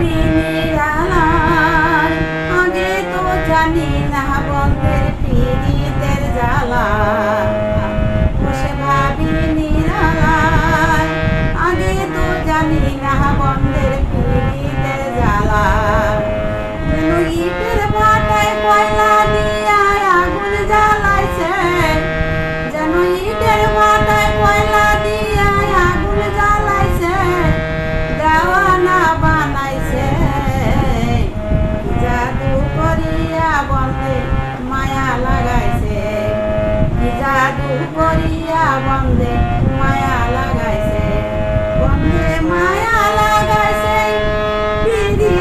ফিরির আগে তো জানি না বন্ধের ফিরিতের জ্বালা আগুন করিয়া বন্দে মায়া লাগাইছে। বন্দে মায়া লাগাইছে। প্রীতি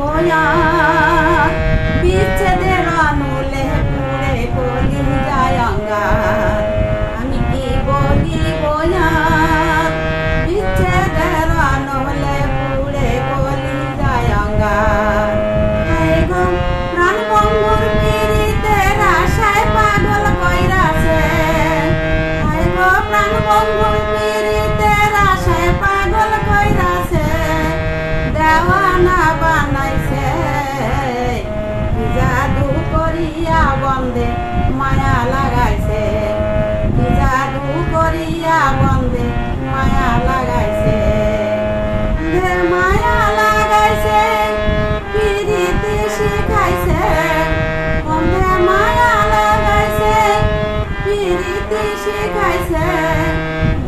la মায়া লাগাইছে। কি জাদু করিয়া বন্দে মায়া লাগাইছে। মায়া লাগাইছে পিরিতি শিখাইছে। বন্ধে মায়া লাগাইছে পিরিতি শিখাইছে।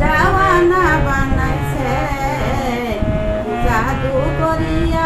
দাওয়ানা বানাইছে। জাদু করিয়া